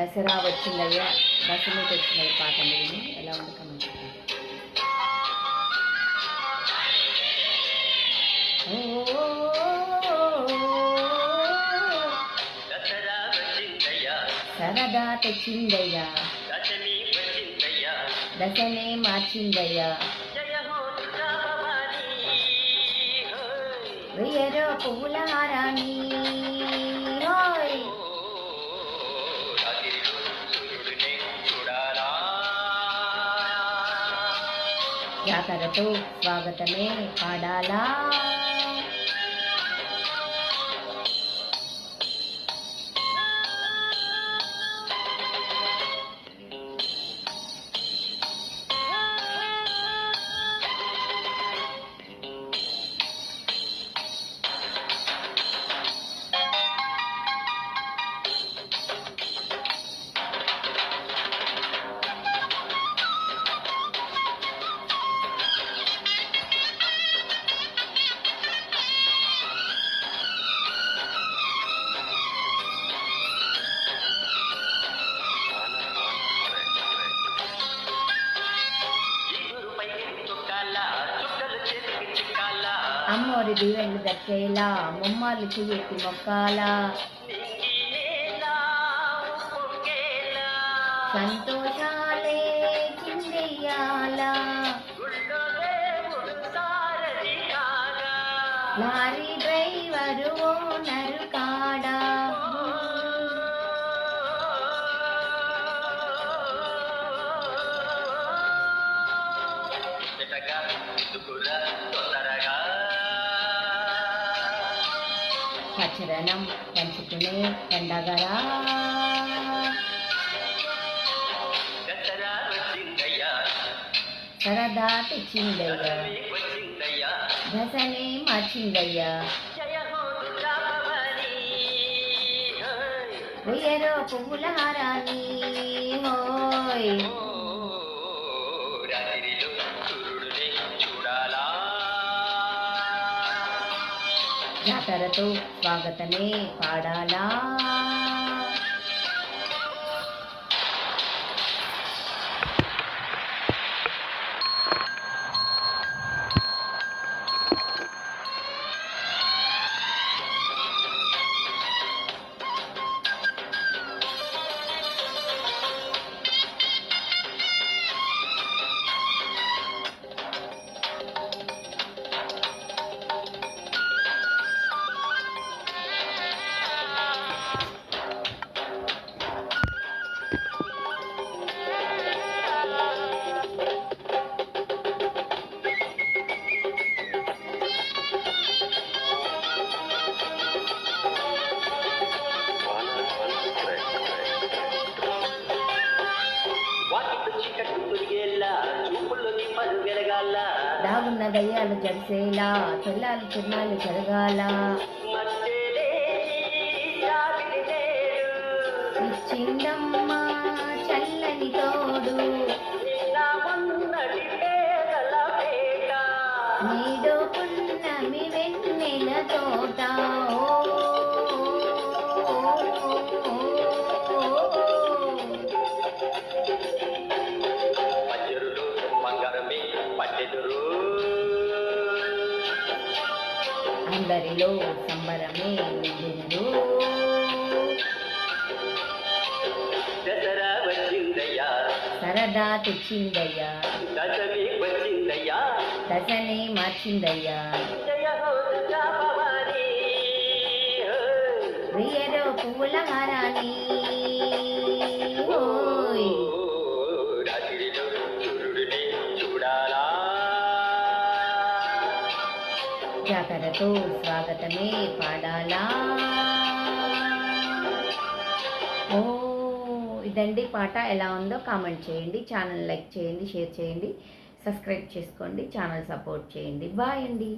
దసరా వచ్చిందయ్యా. దసరాకి వచ్చింది పాట ఇది. ఎలా ఉంది కమెంట్. దసరా వచ్చిందయ్యా. సరదా తెచ్చిందయ్యా. వచ్చిందయ్యా. దశనే మార్చిందయ్యా. వెయ్యరో పువ్వుల హారాన్ని. జాతరతో స్వాగతమే పాడాలా. చిక్కాల అమ్మోరి దీవెన్లు దక్కేలా ముమ్మాలు చెయ్యెత్తి మొక్కాలా. సంతోషాలే చిందెయ్యాలా లారీ డ్రైవరు ఓనరు కాడా. పచ్చదనం పంచుకునే పండగరా సరదా తెచ్చిందయ్యా దశనే మార్చిందయ్యా. వెయ్యరో పువ్వుల హారాన్ని. హోయ్ జాతరతో స్వాగతమే పాడాలా? దయ్యాలు జరిసేలా తెల్లాలి తిన్నాలు జరగాల. ఇచ్చిందమ్మ అందరిలో సంబరమే నిండు సరదా తెచ్చిందయ్యా. దశనే మార్చిందయ్యా. వెయ్యరో పువ్వుల హారాన్ని ఓయ్ జాతరతో స్వాగతమే పాడాలా. ఓ ఇదండి పాట. ఎలా ఉందో కామెంట్ చేయండి ఛానల్ లైక్ చేయండి షేర్ చేయండి సబ్స్క్రైబ్ చేసుకోండి ఛానల్ సపోర్ట్ చేయండి. బాయ్ అండి.